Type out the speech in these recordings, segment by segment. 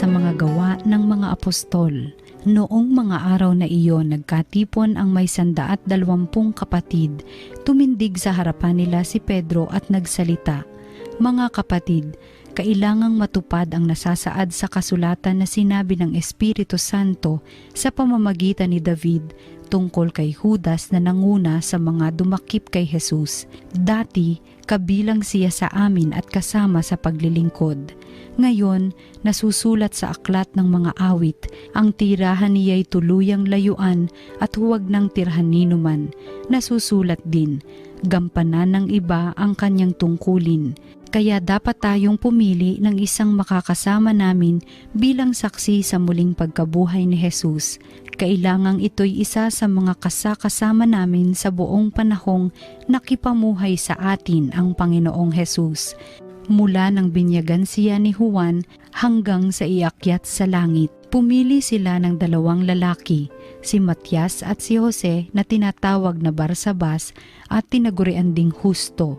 Sa mga gawa ng mga apostol. Noong mga araw na iyon, nagkatipon ang may sandaat dalawampung kapatid. Tumindig sa harapan nila si Pedro at nagsalita, Mga kapatid, kailangang matupad ang nasasaad sa kasulatan na sinabi ng Espiritu Santo sa pamamagitan ni David tungkol kay Judas na nanguna sa mga dumakip kay Jesus. Dati, kabilang siya sa amin at kasama sa paglilingkod. Ngayon, nasusulat sa aklat ng mga awit, ang tirahan niya'y tuluyang layuan at huwag ng tirhan ninuman. Nasusulat din, gampanan ng iba ang kanyang tungkulin. Kaya dapat tayong pumili ng isang makakasama namin bilang saksi sa muling pagkabuhay ni Jesus. Kailangang ito'y isa sa mga kasakasama namin sa buong panahong nakipamuhay sa atin ang Panginoong Jesus mula ng binyagan siya ni Juan hanggang sa iakyat sa langit. Pumili sila ng dalawang lalaki, si Matias at si Jose na tinatawag na Barsabas at tinagurian ding Husto.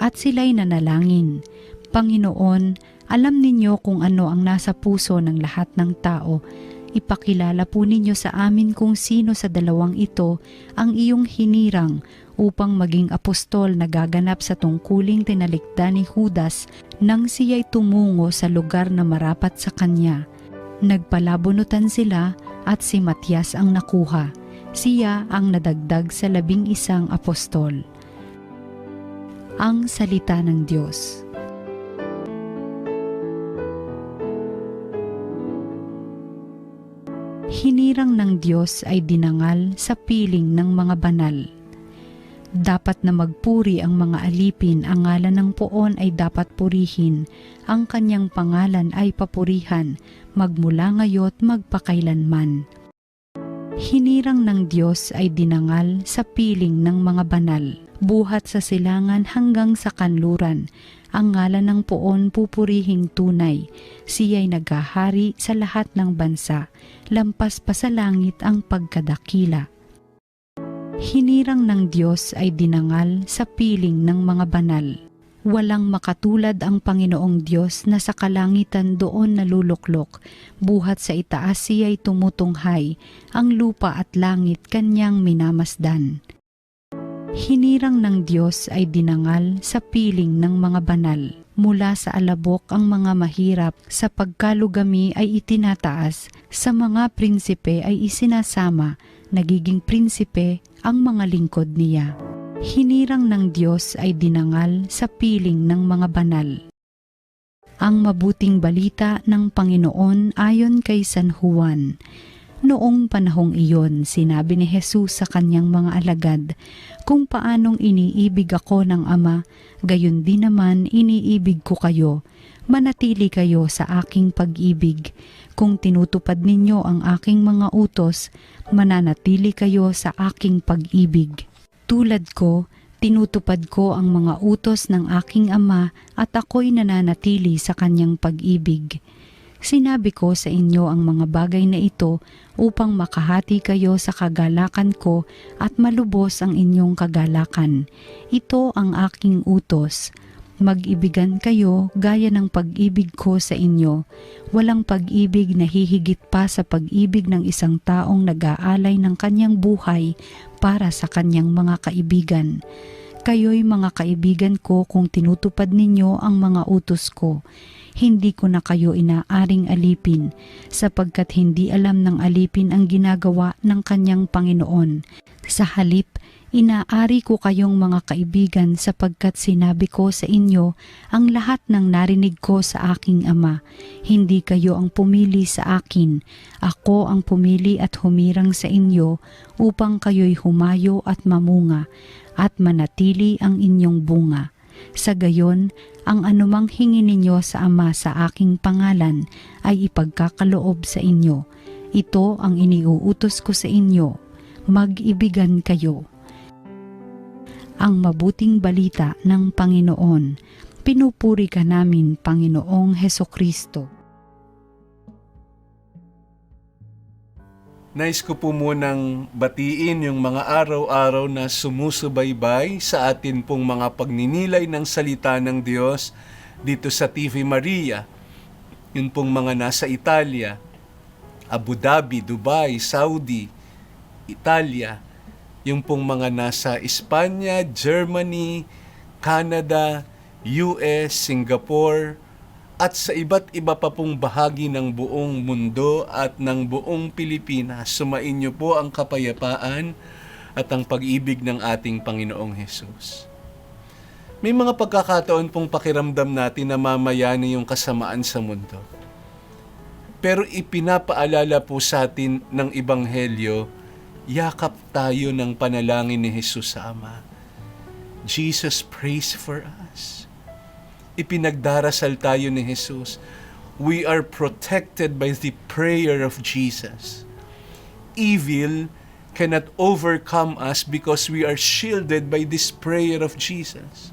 At sila'y nanalangin, Panginoon, alam ninyo kung ano ang nasa puso ng lahat ng tao. Ipakilala po ninyo sa amin kung sino sa dalawang ito ang iyong hinirang upang maging apostol na gaganap sa tungkuling tinalikda ni Judas nang siya'y tumungo sa lugar na marapat sa kanya. Nagpalabunutan sila at si Matias ang nakuha. Siya ang nadagdag sa labing isang apostol. Ang Salita ng Diyos Hinirang ng Diyos ay dinangal sa piling ng mga banal. Dapat na magpuri ang mga alipin, ang ngalan ng poon ay dapat purihin, ang kanyang pangalan ay papurihan, magmula ngayo't magpakailanman. Hinirang ng Diyos ay dinangal sa piling ng mga banal, buhat sa silangan hanggang sa kanluran, ang ngalan ng poon pupurihing tunay, siya'y naghahari sa lahat ng bansa, lampas pa sa langit ang pagkadakila. Hinirang ng Diyos ay dinangal sa piling ng mga banal. Walang makatulad ang Panginoong Diyos na sa kalangitan doon naluluklok, buhat sa itaas siya'y tumutunghay, ang lupa at langit kanyang minamasdan. Hinirang ng Diyos ay dinangal sa piling ng mga banal. Mula sa alabok ang mga mahirap, sa pagkalugami ay itinataas, sa mga prinsipe ay isinasama, nagiging prinsipe ang mga lingkod niya. Hinirang ng Diyos ay dinangal sa piling ng mga banal. Ang mabuting balita ng Panginoon ayon kay San Juan. Noong panahong iyon, sinabi ni Jesus sa kanyang mga alagad, Kung paanong iniibig ako ng Ama, gayon din naman iniibig ko kayo. Manatili kayo sa aking pag-ibig. Kung tinutupad ninyo ang aking mga utos, mananatili kayo sa aking pag-ibig. Tulad ko, tinutupad ko ang mga utos ng aking Ama at ako'y nananatili sa kanyang pag-ibig. Sinabi ko sa inyo ang mga bagay na ito upang makahati kayo sa kagalakan ko at malubos ang inyong kagalakan. Ito ang aking utos. Mag-ibigan kayo gaya ng pag-ibig ko sa inyo. Walang pag-ibig na hihigit pa sa pag-ibig ng isang taong nag-aalay ng kanyang buhay para sa kanyang mga kaibigan. Kayo'y mga kaibigan ko kung tinutupad ninyo ang mga utos ko hindi ko na kayo inaaring alipin sapagkat hindi alam ng alipin ang ginagawa ng kanyang Panginoon. Sa halip, inaari ko kayong mga kaibigan sapagkat sinabi ko sa inyo ang lahat ng narinig ko sa aking Ama. Hindi kayo ang pumili sa akin, ako ang pumili at humirang sa inyo upang kayo'y humayo at mamunga at manatili ang inyong bunga. Sa gayon, ang anumang hingi ninyo sa Ama sa aking pangalan ay ipagkakaloob sa inyo. Ito ang iniuutos ko sa inyo. Mag-ibigan kayo. Ang mabuting balita ng Panginoon. Pinupuri ka namin, Panginoong Heso Kristo. Nais ko po munang batiin yung mga araw-araw na sumusubaybay sa atin pong mga pagninilay ng salita ng Diyos dito sa TV Maria. Yun pong mga nasa Italia, Abu Dhabi, Dubai, Saudi, Italia, yung pong mga nasa Espanya, Germany, Canada, US, Singapore, at sa iba't iba pa pong bahagi ng buong mundo at ng buong Pilipinas, sumain niyo po ang kapayapaan at ang pag-ibig ng ating Panginoong Hesus. May mga pagkakataon pong pakiramdam natin na mamayani yung kasamaan sa mundo. Pero ipinapaalala po sa atin ng Ebanghelyo, yakap tayo ng panalangin ni Jesus sa Ama. Jesus prays for us. Ipinagdarasal tayo ni Jesus. We are protected by the prayer of Jesus. Evil cannot overcome us because we are shielded by this prayer of Jesus.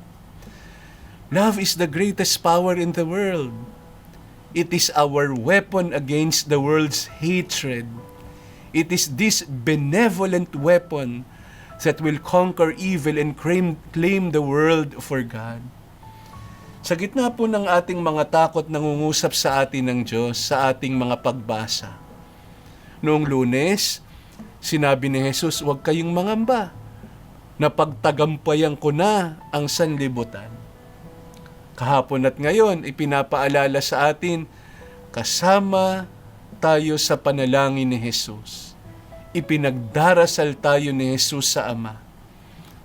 Love is the greatest power in the world. It is our weapon against the world's hatred. It is this benevolent weapon that will conquer evil and claim, claim the world for God. Sa gitna po ng ating mga takot nangungusap sa atin ng Diyos sa ating mga pagbasa. Noong lunes, sinabi ni Jesus, huwag kayong mangamba na pagtagampayan ko na ang sanlibutan. Kahapon at ngayon, ipinapaalala sa atin, kasama tayo sa panalangin ni Jesus. Ipinagdarasal tayo ni Jesus sa Ama.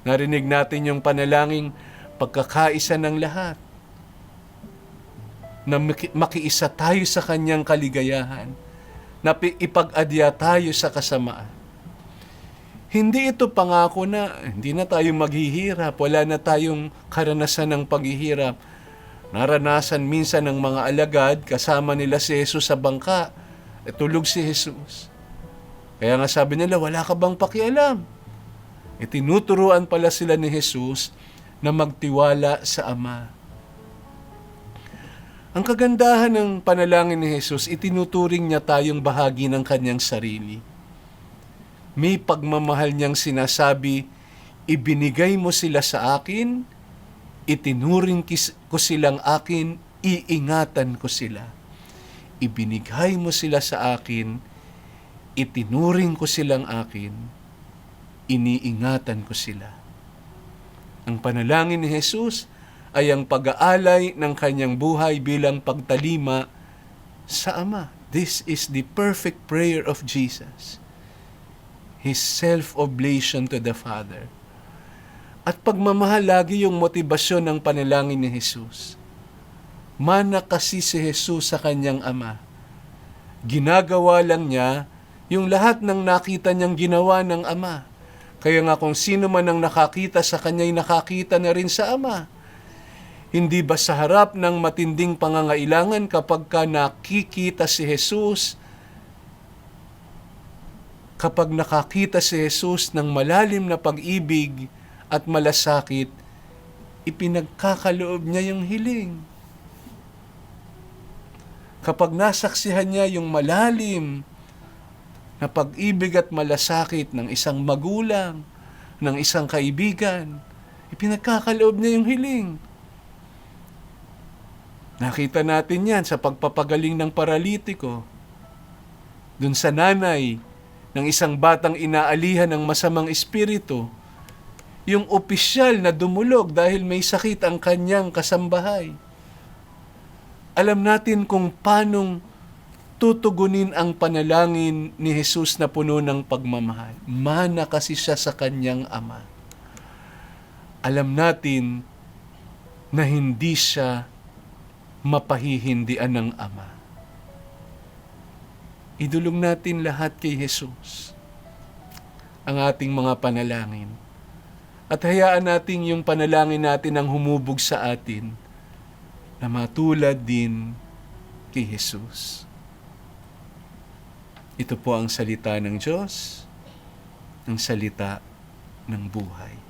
Narinig natin yung panalangin, pagkakaisa ng lahat na maki- makiisa tayo sa kanyang kaligayahan, na ipag-adya tayo sa kasamaan. Hindi ito pangako na hindi na tayo maghihirap, wala na tayong karanasan ng paghihirap. Naranasan minsan ng mga alagad kasama nila si Jesus sa bangka, e tulog si Jesus. Kaya nga sabi nila, wala ka bang pakialam? E tinuturuan pala sila ni Jesus na magtiwala sa Ama. Ang kagandahan ng panalangin ni Jesus, itinuturing niya tayong bahagi ng kanyang sarili. May pagmamahal niyang sinasabi, ibinigay mo sila sa akin, itinuring ko silang akin, iingatan ko sila. Ibinigay mo sila sa akin, itinuring ko silang akin, iniingatan ko sila. Ang panalangin ni Jesus ay ang pag-aalay ng kanyang buhay bilang pagtalima sa Ama. This is the perfect prayer of Jesus. His self-oblation to the Father. At pagmamahal lagi yung motibasyon ng panalangin ni Jesus. Mana kasi si Jesus sa kanyang Ama. Ginagawa lang niya yung lahat ng nakita niyang ginawa ng Ama. Kaya nga kung sino man ang nakakita sa kanya'y nakakita na rin sa Ama. Hindi ba sa harap ng matinding pangangailangan kapag ka nakikita si Jesus, kapag nakakita si Jesus ng malalim na pag-ibig at malasakit, ipinagkakaloob niya yung hiling. Kapag nasaksihan niya yung malalim na pag-ibig at malasakit ng isang magulang, ng isang kaibigan, ipinagkakaloob niya yung hiling. Nakita natin yan sa pagpapagaling ng paralitiko. Dun sa nanay ng isang batang inaalihan ng masamang espiritu, yung opisyal na dumulog dahil may sakit ang kanyang kasambahay. Alam natin kung paanong tutugunin ang panalangin ni Jesus na puno ng pagmamahal. Mana kasi siya sa kanyang ama. Alam natin na hindi siya mapahihindian ng Ama. Idulong natin lahat kay Jesus ang ating mga panalangin. At hayaan natin yung panalangin natin ang humubog sa atin na matulad din kay Jesus. Ito po ang salita ng Diyos, ang salita ng buhay.